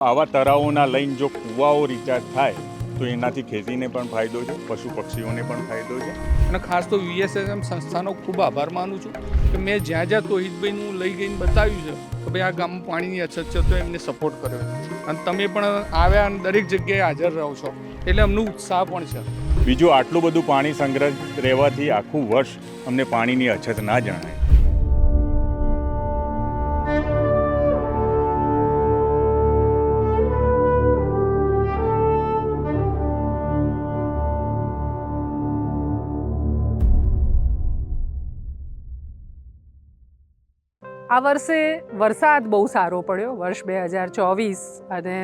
આવા તળાવોના લઈને જો કૂવાઓ રિચાર્જ થાય તો એનાથી ખેતીને પણ ફાયદો છે પશુ પક્ષીઓને પણ ફાયદો છે. અને ખાસ તો વીએસએસએમ સંસ્થાનો ખૂબ આભાર માનું છું કે મેં જ્યાં જ્યાં તોહિતભાઈનું લઈ ગઈને બતાવ્યું છે કે ભાઈ આ ગામમાં પાણીની અછત છે તો એમને સપોર્ટ કર્યો અને તમે પણ આવ્યા અને દરેક જગ્યાએ હાજર રહો છો એટલે અમનું ઉત્સાહ પણ છે. બીજું આટલું બધું પાણી સંગ્રહ રહેવાથી આખું વર્ષ અમને પાણીની અછત ના જણાય. વર્ષે વરસાદ બહુ સારો પડ્યો, વર્ષ બે હજાર ચોવીસ. અને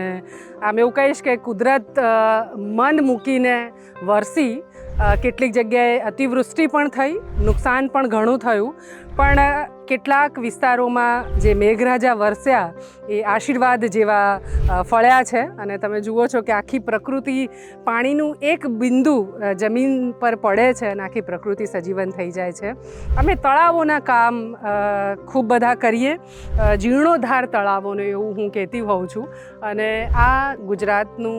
આમ એવું કહીશ કે કુદરત મન મૂકીને વરસી કેટલીક જગ્યાએ અતિવૃષ્ટિ પણ થઈ, નુકસાન પણ ઘણું થયું. પણ કેટલાક વિસ્તારોમાં જે મેઘરાજા વરસ્યા એ આશીર્વાદ જેવા ફળ્યા છે. અને તમે જુઓ છો કે આખી પ્રકૃતિ પાણીનું એક બિંદુ જમીન પર પડે છે અને આખી પ્રકૃતિ સજીવન થઈ જાય છે. અમે તળાવોના કામ ખૂબ બધા કરીએ. જીર્ણોધાર તળાવોને એવું હું કહેતી હોઉં છું. અને આ ગુજરાતનું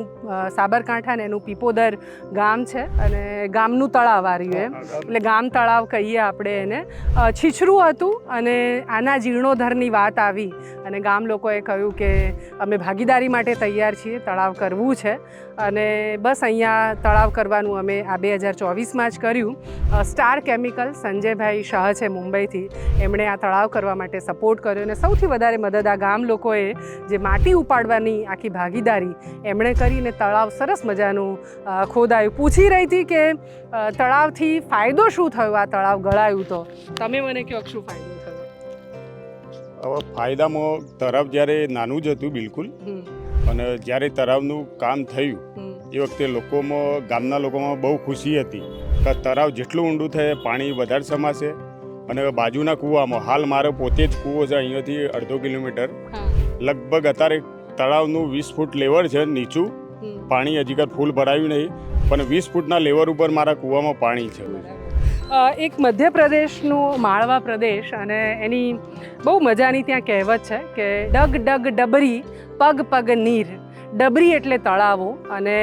સાબરકાંઠા ને એનું પીપોદર ગામ છે. અને ગામનું તળાવ આ રહ્યું એમ. એટલે ગામ તળાવ કહીએ આપણે એને. છીછરું હતું અને આના જીર્ણોદ્ધારની વાત આવી અને ગામ લોકોએ કહ્યું કે અમે ભાગીદારી માટે તૈયાર છીએ, તળાવ કરવું છે. અને બસ અહીંયા તળાવ કરવાનું અમે આ બે હજાર ચોવીસમાં જ કર્યું. સ્ટાર કેમિકલ સંજયભાઈ શાહ છે મુંબઈથી. એમણે આ તળાવ કરવા માટે સપોર્ટ કર્યો અને સૌથી વધારે મદદ આ ગામ લોકોએ જે માટી ઉપાડવાની આખી ભાગીદારી એમણે કરીને તળાવ સરસ મજાનું ખોદાયું. પૂછી રહી હતી કે તળાવથી ફાયદો શું થયો આ તળાવ ગળાયું તો? તમે મને કહો, શું ફાયદો હવે ફાયદામાં તળાવ જ્યારે નાનું જ હતું બિલકુલ અને જ્યારે તળાવનું કામ થયું એ વખતે લોકોમાં ગામના લોકોમાં બહુ ખુશી હતી કે તળાવ જેટલું ઊંડું થાય પાણી વધારે સમાશે અને બાજુના કૂવામાં હાલ મારો પોતે જ કૂવો છે અહીંયાથી અડધો કિલોમીટર. લગભગ અત્યારે તળાવનું વીસ ફૂટ લેવર છે નીચું. પાણી હજી ફૂલ ભરાયું નહીં પણ વીસ ફૂટના લેવર ઉપર મારા કૂવામાં પાણી છે. એક મધ્યપ્રદેશનું માળવા પ્રદેશ અને એની બહુ મજાની ત્યાં કહેવત છે કે ડગ ડગ ડબરી, પગ પગ નીર. ડબરી એટલે તળાવો અને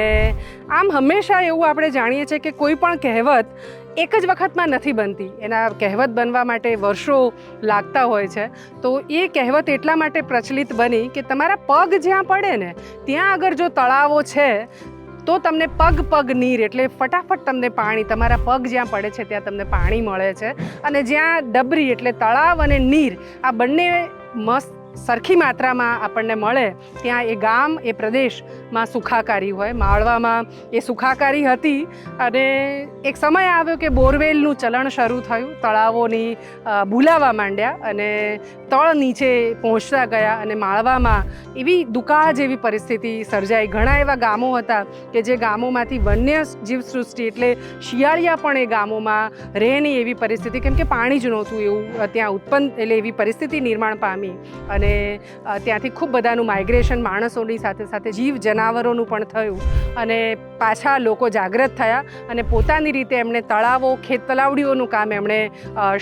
આમ હંમેશા એવું આપણે જાણીએ છીએ કે કોઈ પણ કહેવત એક જ વખતમાં નથી બનતી. એના કહેવત બનવા માટે વર્ષો લાગતા હોય છે. તો એ કહેવત એટલા માટે પ્રચલિત બની કે તમારા પગ જ્યાં પડે ને, ત્યાં આગળ જો તળાવો છે તો તમને પગ પગ નીર એટલે ફટાફટ તમને પાણી તમારા પગ જ્યાં પડે છે ત્યાં તમને પાણી મળે છે. અને જ્યાં ડબરી એટલે તળાવ અને નીર આ બંને મસ્ત સરખી માત્રામાં આપણને મળે ત્યાં એ ગામ એ પ્રદેશમાં સુખાકારી હોય. માળવામાં એ સુખાકારી હતી અને એક સમય આવ્યો કે બોરવેલનું ચલણ શરૂ થયું તળાવોની અ, ભૂલાવા માંડ્યા અને તળ નીચે પહોંચતા ગયા અને માળવામાં એવી દુકાળ જેવી પરિસ્થિતિ સર્જાઈ. ઘણા એવા ગામો હતા કે જે ગામોમાંથી વન્ય જીવસૃષ્ટિ એટલે શિયાળિયા પણ એ ગામોમાં રહે નહીં એવી પરિસ્થિતિ, કેમ કે પાણી જ નહોતું એવું, ત્યાં ઉત્પન્ન એટલે એવી પરિસ્થિતિ નિર્માણ પામી. અને ત્યાંથી ખૂબ બધાનું માઇગ્રેશન માણસોની સાથે સાથે જીવ જનાવરોનું પણ થયું. અને પાછા લોકો જાગૃત થયા અને પોતાની રીતે એમણે તળાવો, ખેત તલાવડીઓનું કામ એમણે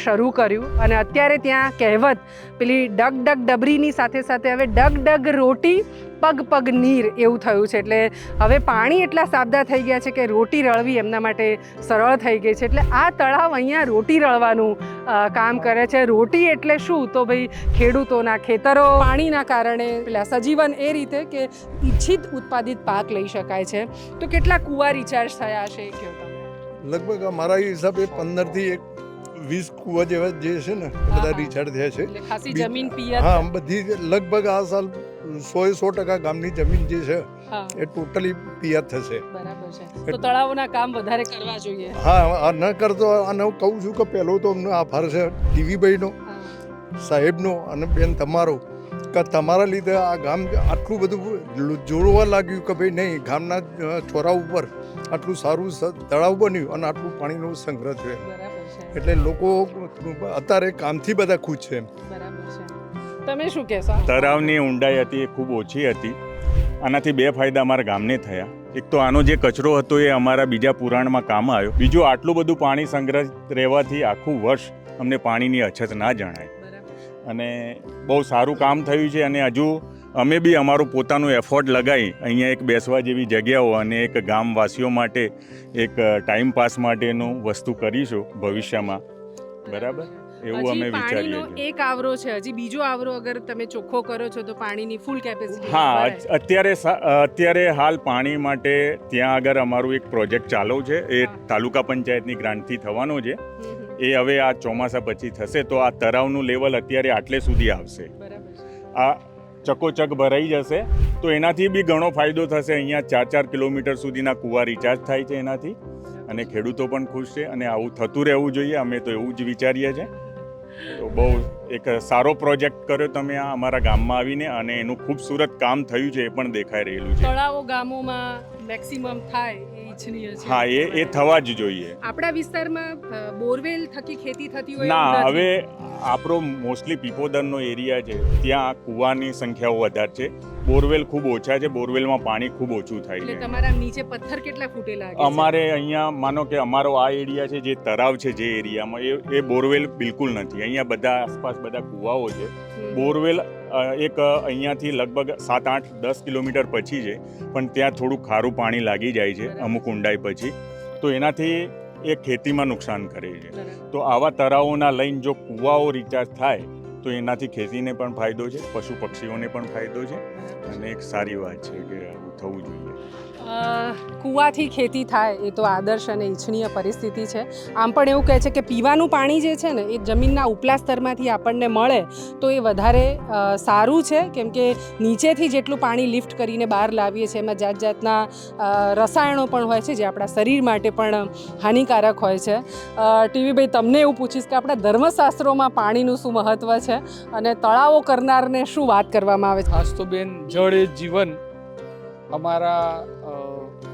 શરૂ કર્યું. અને અત્યારે ત્યાં કહેવત પેલી ડગ ડગ ડબરીની સાથે સાથે હવે ડગ ડગ રોટી, પગ પગ નીર એવું થયું છે. એટલે હવે પાણી એટલા સાબદા થઈ ગયા છે કે રોટી રળવી એમના માટે સરળ થઈ ગઈ છે. એટલે આ તળાવ અહીંયા રોટી રળવાનું કામ કરે છે. રોટી એટલે શું? તો ભાઈ ખેડૂતોના ખેતરો. પાણીના કારણે પેલા સજીવન એ રીતે કે ઈચ્છિત ઉત્પાદિત પાક લઈ શકાય છે. તો કેટલા કુવા રિચાર્જ થયા હશે એ કહો લગભગ મારા હિસાબે પંદરથી એક વીસ કુવા જેવા જે છે ને બધા. રિચાર્જ થયા છે. જમીન હા બધી લગભગ આ સાલ સો સો ટકા ગામની જમીન જે છે એ ટોટલી પિયત થશે. બરાબર છે. તો તળાવોના કામ વધારે કરવા જોઈએ. હા આ ન કરતો અને હું કહું છું કે પહેલો તો અમને આભાર છે ટીવીભાઈનો. સાહેબનો અને બેન તમારો કે તમારા લીધે આ ગામ આટલું બધું જોડવા લાગ્યું કે ભાઈ નહીં ગામના છોરા ઉપર આટલું સારું તળાવ બન્યું અને આટલું પાણીનો સંગ્રહ થયો. એટલે લોકો અત્યારે કામથી બધા ખુશ છે. બરાબર છે. તમે શું કહેશો? તળાવની ઊંડાઈ હતી એ ખૂબ ઓછી હતી. આનાથી બે ફાયદા અમારા ગામને થયા. એક તો આનો જે કચરો હતો એ અમારા બીજા પુરાણમાં કામ આવ્યો. બીજું આટલું બધું પાણી સંગ્રહ રહેવાથી આખું વર્ષ અમને પાણીની અછત ના જણાય. અને બહુ સારું કામ થયું છે અને હજુ અમે બી અમારું પોતાનું એફર્ટ લગાવી અહીંયા એક બેસવા જેવી જગ્યાઓ અને એક ગામવાસીઓ માટે એક ટાઈમ પાસ માટેનું વસ્તુ કરીશું ભવિષ્યમાં. બરાબર? એવું અમે વિચારીએ એક આવરો છે હજી બીજો આવરો અગર તમે ચોખ્ખો કરો છો તો પાણીની ફૂલ કેપેસિટી હા અત્યારે અત્યારે હાલ પાણી માટે ત્યાં આગળ અમારું એક પ્રોજેક્ટ ચાલુ છે. એ તાલુકા પંચાયતની ગ્રાન્ટથી થવાનો છે. એ હવે આ ચોમાસા પછી થશે તો આ તળાવનું લેવલ અત્યારે આટલે સુધી આવશે. બરાબર આ ચકોચક ભરાઈ જશે. તો એનાથી બી ઘણો ફાયદો થશે. અહીંયા ચાર ચાર કિલોમીટર સુધીના કૂવા રિચાર્જ થાય છે એનાથી. અને ખેડૂતો પણ ખુશ છે અને આવું થતું રહેવું જોઈએ. અમે તો એવું જ વિચારીએ છીએ. તો બહુ એક સારો પ્રોજેક્ટ કર્યો તમે આ અમારા ગામમાં આવીને અને એનું ખૂબસૂરત કામ થયું છે એ પણ દેખાઈ રહેલું છે. તળાવો ગામોમાં મેક્સિમમ થાય એ ઈચ્છનીય છે. હા એ એ થવા જ જોઈએ. આપણા વિસ્તારમાં બોરવેલ થકી ખેતી થતી હોય ના હવે આપણો મોસ્ટલી પીપોદરનો એરિયા છે ત્યાં કૂવાની સંખ્યાઓ વધારે છે. બોરવેલ ખૂબ ઓછા છે બોરવેલમાં પાણી ખૂબ ઓછું થાય છે. તમારા નીચે પથ્થર કેટલા ફૂટેલા અમારે અહીંયા માનો કે અમારો આ એરિયા છે જે તળાવ છે જે એરિયામાં એ એ બોરવેલ બિલકુલ નથી. અહીંયા બધા આસપાસ બધા કૂવાઓ છે. બોરવેલ એક અહીંયાથી લગભગ સાત આઠ દસ કિલોમીટર પછી છે પણ ત્યાં થોડું ખારું પાણી લાગી જાય છે અમુક ઊંડાઈ પછી. તો એનાથી એ ખેતીમાં નુકસાન કરે છે. તો આવા તળાવોના લઈને જો કૂવાઓ રિચાર્જ થાય, તો એનાથી ખેતીને પણ ફાયદો છે, પશુ પક્ષીઓને પણ ફાયદો છે. અને એક સારી વાત છે કે આવું થવું જોઈએ. કૂવાથી ખેતી થાય એ તો આદર્શ અને ઈચ્છનીય પરિસ્થિતિ છે. આમ પણ એવું કહે છે કે પીવાનું પાણી જે છે ને, એ જમીનના ઉપલા સ્તરમાંથી આપણને મળે તો એ વધારે સારું છે. કેમ કે નીચેથી જેટલું પાણી લિફ્ટ કરીને બહાર લાવીએ છીએ, એમાં જાત જાતના રસાયણો પણ હોય છે જે આપણા શરીર માટે પણ હાનિકારક હોય છે. ટીવી ભાઈ તમને એવું પૂછીશ કે આપણા ધર્મશાસ્ત્રોમાં પાણીનું શું મહત્ત્વ છે અને તળાવો કરનારને શું વાત કરવામાં આવે છે? ખાસ તો બેન જળ એ જીવન અમારા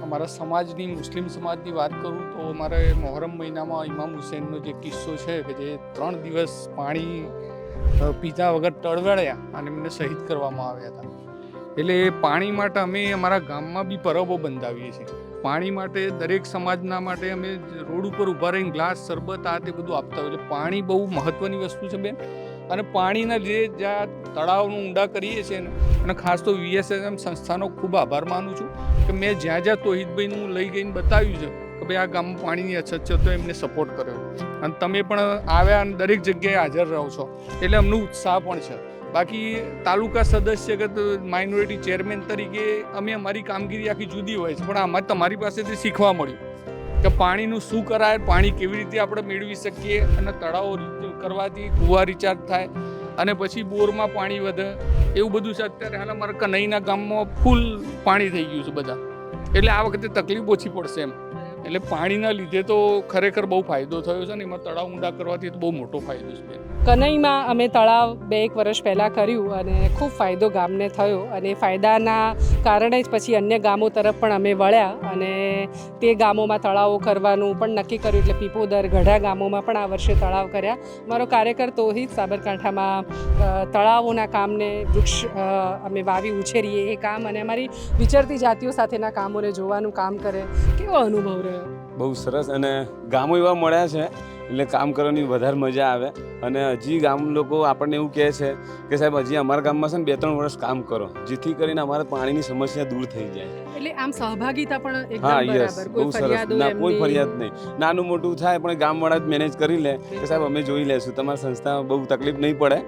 અમારા સમાજની, મુસ્લિમ સમાજની વાત કરું તો અમારે મોહરમ મહિનામાં ઇમામ હુસેનનો જે કિસ્સો છે કે જે ત્રણ દિવસ પાણી પીધા વગર ટળવળ્યા અને એમને શહીદ કરવામાં આવ્યા હતા. એટલે પાણી માટે અમે અમારા ગામમાં બી પરબો બંધાવીએ છીએ. પાણી માટે, દરેક સમાજના માટે અમે રોડ ઉપર ઊભા રહીને ગ્લાસ, શરબત, આ તે બધું આપતા હોય એટલે પાણી બહુ મહત્ત્વની વસ્તુ છે બેન. અને પાણીના જે જ્યાં તળાવનું ઊંડા કરીએ છીએ ને અને ખાસ તો વીએસએસએમ સંસ્થાનો ખૂબ આભાર માનું છું કે મેં જ્યાં જ્યાં તોહિદભાઈનું લઈ ગઈને બતાવ્યું છે કે ભાઈ આ ગામમાં પાણીની અછત છે તો એમને સપોર્ટ કર્યો. અને તમે પણ આવ્યા અને દરેક જગ્યાએ હાજર રહો છો. એટલે અમનો ઉત્સાહ પણ છે. બાકી તાલુકા સદસ્યગત માઇનોરિટી ચેરમેન તરીકે અમે અમારી કામગીરી આખી જુદી હોય છે. પણ આમાં તમારી પાસેથી શીખવા મળ્યું કે પાણીનું શું કરાય, પાણી કેવી રીતે આપણે મેળવી શકીએ અને તળાવો કરવાથી કૂવા રિચાર્જ થાય. અને પછી બોરમાં પાણી વધે. એવું બધું છે. અત્યારે હાલ અમારા કનૈના ગામમાં ફૂલ પાણી થઈ ગયું છે બધા. એટલે આ વખતે તકલીફ ઓછી પડશે એમ. એટલે પાણીના લીધે તો ખરેખર બહુ ફાયદો થયો છે ને એમાં તળાવ ઊંડા કરવાથી બહુ મોટો ફાયદો છે કનઈમાં અમે તળાવ બે એક વર્ષ પહેલાં કર્યું અને ખૂબ ફાયદો ગામને થયો અને ફાયદાના કારણે જ પછી અન્ય ગામો તરફ પણ અમે વળ્યા અને તે ગામોમાં તળાવો કરવાનું પણ નક્કી કર્યું એટલે પીપોદર, ગઢા ગામોમાં પણ આ વર્ષે તળાવ કર્યા. મારો કાર્યકર તોહિત સાબરકાંઠામાં તળાવોના કામને વૃક્ષ અમે વાવી ઉછેરીએ એ કામ અને અમારી વિચરતી જાતિઓ સાથેના કામોને જોવાનું કામ કરે. કેવો અનુભવ રહ્યો બહુ સરસ. અને ગામો એવા મળ્યા છે એટલે કામ કરવાની વધારે મજા આવે. અને હજી ગામ લોકો આપણને એવું કહે છે કે સાહેબ હજી અમારા ગામમાં છે ને બે ત્રણ વર્ષ કામ કરો. જેથી કરીને અમારે પાણીની સમસ્યા દૂર થઈ જાય. એટલે આમ સહભાગીતા પણ હા યસ બહુ સરસ. ના કોઈ ફરિયાદ નહીં. નાનું મોટું થાય પણ ગામવાળા જ મેનેજ કરી લે કે સાહેબ અમે જોઈ લેશું. તમારી સંસ્થામાં બહુ તકલીફ નહીં પડે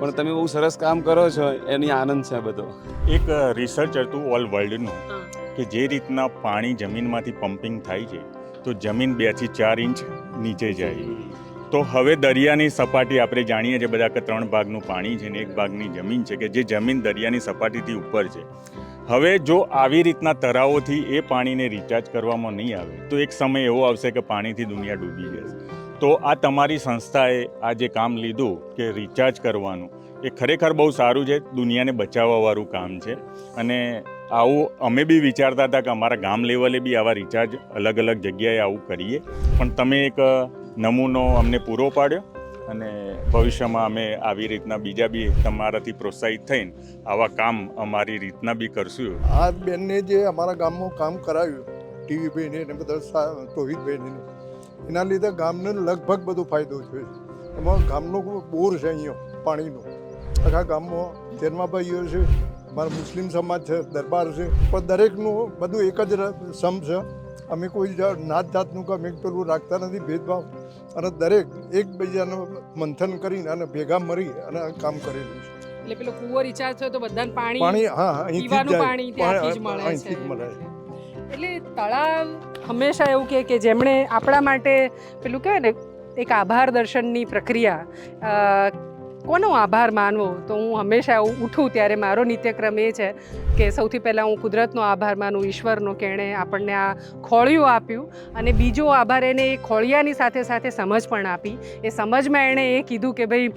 પણ તમે બહુ સરસ કામ કરો છો. એની આનંદ છે બધો. એક રિસર્ચ હતું ઓલ વર્લ્ડનું. કે જે રીતના પાણી જમીનમાંથી પમ્પિંગ થાય છે, તો જમીન બેથી ચાર ઇંચ નીચે જાય. તો હવે દરિયાની સપાટી આપણે જાણીએ છીએ બધા કે ત્રણ ભાગનું પાણી છે ને એક ભાગની જમીન છે કે જે જમીન દરિયાની સપાટીથી ઉપર છે. હવે જો આવી રીતના તરાવોથી એ પાણીને રિચાર્જ કરવામાં નહીં આવે, તો એક સમય એવો આવશે કે પાણીથી દુનિયા ડૂબી જશે. તો આ તમારી સંસ્થાએ આ જે કામ લીધું કે રિચાર્જ કરવાનું, એ ખરેખર બહુ સારું છે, દુનિયાને બચાવવાવાળું કામ છે. અને આવું અમે બી વિચારતા હતા કે અમારા ગામ લેવલે બી આવા રિચાર્જ અલગ અલગ જગ્યાએ આવું કરીએ. પણ તમે એક નમૂનો અમને પૂરો પાડ્યો અને ભવિષ્યમાં અમે આવી રીતના બીજા બી તમારાથી પ્રોત્સાહિત થઈને આવા કામ અમારી રીતના બી કરશું. આ બેનને જે અમારા ગામમાં કામ કરાવ્યું ટીવી ભાઈને ને બધા સા- તોહિદભાઈને ને, એના લીધે ગામને લગભગ બધો ફાયદો છે. એમાં ગામનો બોર છે અહીંયા પાણીનો. આખા ગામમાં જન્માભાઈઓ છે મારા મુસ્લિમ સમાજ છે દરબાર છે પણ દરેકનું બધું એક જ સમ છે. અમે કોઈ નાત જાતનું કામ એક પેલું રાખતા નથી ભેદભાવ. અને દરેક એકબીજાનું મંથન કરીને અને ભેગા મરી અને કામ કરેલું છે. એટલે પેલો કુવો રિચાર્જ થયો તો બધાને પાણી પાણી હા અહીંથી. પાણી ત્યાંથી જ મળે અહીંથી જ છે. મળે. એટલે તળાવ હંમેશા એવું કહે કે જેમણે આપણા માટે પેલું કહેવાય ને એક આભાર દર્શનની પ્રક્રિયા કોનો આભાર માનવો? તો હું હંમેશા એવું ઉઠું ત્યારે મારો નિત્યક્રમ એ છે કે સૌથી પહેલાં હું કુદરતનો આભાર માનું, ઈશ્વરનો, કે એણે આપણને આ ખોળિયું આપ્યું અને બીજો આભાર એને એ ખોળિયાની સાથે સાથે સમજ પણ આપી. એ સમજમાં એણે એ કીધું કે ભાઈ,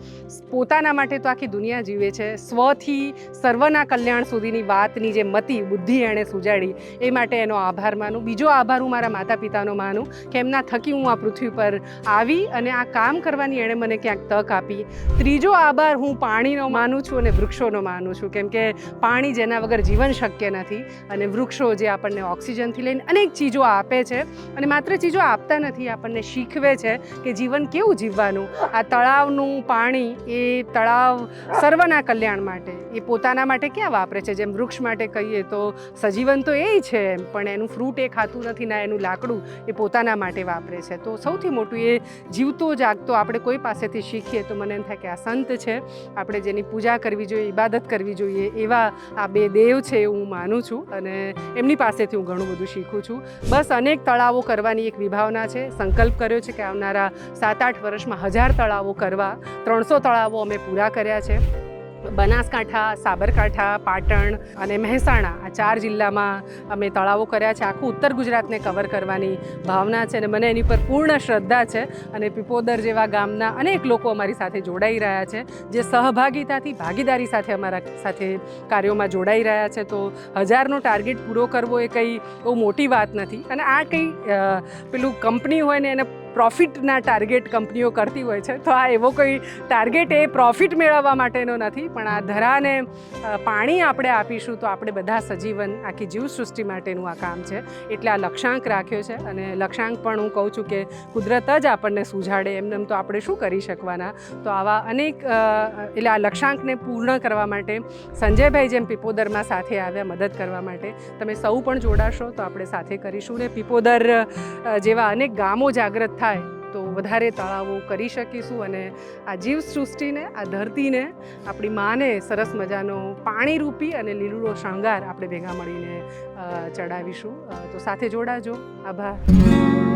પોતાના માટે તો આખી દુનિયા જીવે છે. સ્વથી સર્વના કલ્યાણ સુધીની વાતની જે મતિ, બુદ્ધિ એણે સુજાડી, એ માટે એનો આભાર માનું. બીજો આભાર હું મારા માતા પિતાનો માનું કે એમના થકી હું આ પૃથ્વી પર આવી અને આ કામ કરવાની એણે મને ક્યાંક તક આપી. ત્રીજો આભાર. હું પાણીનો માનું છું અને વૃક્ષોનો માનું છું. કેમ કે પાણી જેના વગર જીવન શક્ય નથી અને વૃક્ષો જે આપણને ઓક્સિજનથી લઈને અનેક ચીજો આપે છે અને માત્ર ચીજો આપતા નથી, આપણને શીખવે છે કે જીવન કેવું જીવવાનું. આ તળાવનું પાણી એ તળાવ સર્વના કલ્યાણ માટે, એ પોતાના માટે ક્યાં વાપરે છે? જેમ વૃક્ષ માટે કહીએ તો સજીવન તો એ છે એમ, પણ એનું ફ્રૂટ એ ખાતું નથી ના એનું લાકડું એ પોતાના માટે વાપરે છે. તો સૌથી મોટું એ જીવતો જાગતો આપણે કોઈ પાસેથી શીખીએ તો મને એમ થાય કે આ સંત છે. આપણે જેની પૂજા કરવી જોઈએ, ઇબાદત કરવી જોઈએ, એવા આ બે દેવ છે હું માનું છું અને એમની પાસેથી હું ઘણું બધું શીખું છું. બસ અનેક તળાવો કરવાની એક વિભાવના છે. સંકલ્પ કર્યો છે કે આવનારા સાત આઠ વર્ષમાં હજાર તળાવો કરવા, ત્રણસો તળાવો અમે પૂરા કર્યા છે. બનાસકાંઠા, સાબરકાંઠા, પાટણ અને મહેસાણા આ ચાર જિલ્લામાં અમે તળાવો કર્યા છે. આખું ઉત્તર ગુજરાતને કવર કરવાની ભાવના છે અને મને એની પર પૂર્ણ શ્રદ્ધા છે અને પીપોદર જેવા ગામના અનેક લોકો અમારી સાથે જોડાઈ રહ્યા છે. જે સહભાગિતાથી ભાગીદારી સાથે અમારા સાથે કાર્યોમાં જોડાઈ રહ્યા છે. તો હજારનો ટાર્ગેટ પૂરો કરવો એ કંઈ બહુ મોટી વાત નથી. અને આ કંઈ પેલું કંપની હોય ને એને પ્રોફિટના ટાર્ગેટ કંપનીઓ કરતી હોય છે. તો આ એવો કોઈ ટાર્ગેટ એ પ્રોફિટ મેળવવા માટેનો નથી, પણ આ ધરાને પાણી આપણે આપીશું તો આપણે બધા સજીવન આખી જીવસૃષ્ટિ માટેનું આ કામ છે. એટલે આ લક્ષ્યાંક રાખ્યો છે અને લક્ષ્યાંક પણ હું કહું છું કે કુદરત જ આપણને સુઝાડે એમને તો આપણે શું કરી શકવાના? તો આવા અનેક એટલે આ લક્ષ્યાંકને પૂર્ણ કરવા માટે સંજયભાઈ જેમ પીપોદરમાં સાથે આવ્યા મદદ કરવા માટે, તમે સૌ પણ જોડાશો તો આપણે સાથે કરીશું ને પીપોદર જેવા અનેક ગામો જાગૃત થાય, તો વધારે તળાવો કરી શકીશું અને આ જીવ સૃષ્ટિને આ ધરતીને, આપણી માને સરસ મજાનો પાણીરૂપી અને લીલુડો શણગાર આપણે ભેગા મળીને ચડાવીશું. તો સાથે જોડાજો. આભાર.